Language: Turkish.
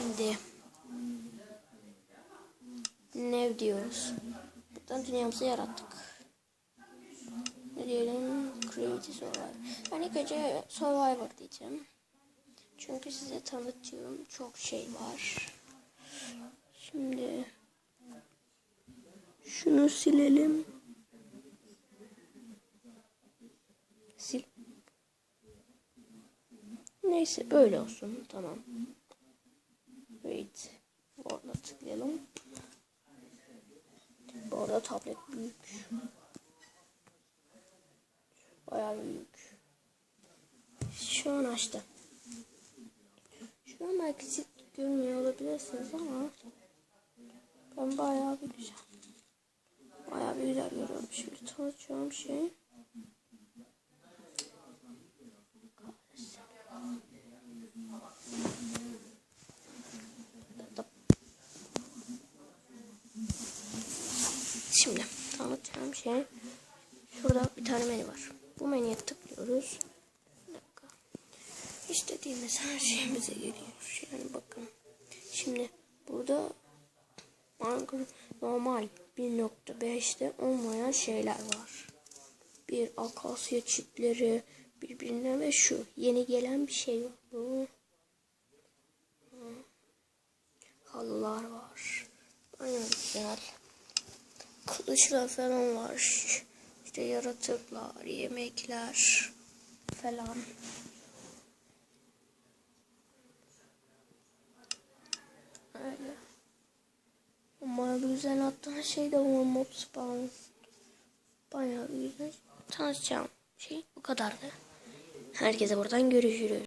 Hadi. Ne diyoruz? Buradan dünyamızı yarattık. Ne diyelim? Creative Survivor. Ben ilk önce Survivor diyeceğim. Çünkü size tanıtacağım çok şey var. Şimdi şunu silelim. Sil. Neyse böyle olsun. Tamam. Orada tıklayalım. Bu arada tablet büyük. Bayağı büyük. Şu an açtı. Şu an belki görmüyor olabilirsiniz ama ben bayağı bir güzel. Bayağı bir güzel görüyorum. Şimdi tanıtacağım şey. Şimdi tanıtacağım şey şurada bir tane menü var. Bu menüye tıklıyoruz. Bir dakika. İstediğimiz her şey bize geliyor. Yani bakın. Şimdi burada normal 1.5'te olmayan şeyler var. Bir akasya çipleri birbirine ve şu yeni gelen bir şey var. Bu. Halılar var. Bayağı güzel. Kılıçlar falan var. İşte yaratıklar, yemekler falan. Öyle. Ama güzel hatta şey de var mob spawn. Bayağı güzel. Tanışacağım şey bu kadardı. Herkese buradan görüşürüz.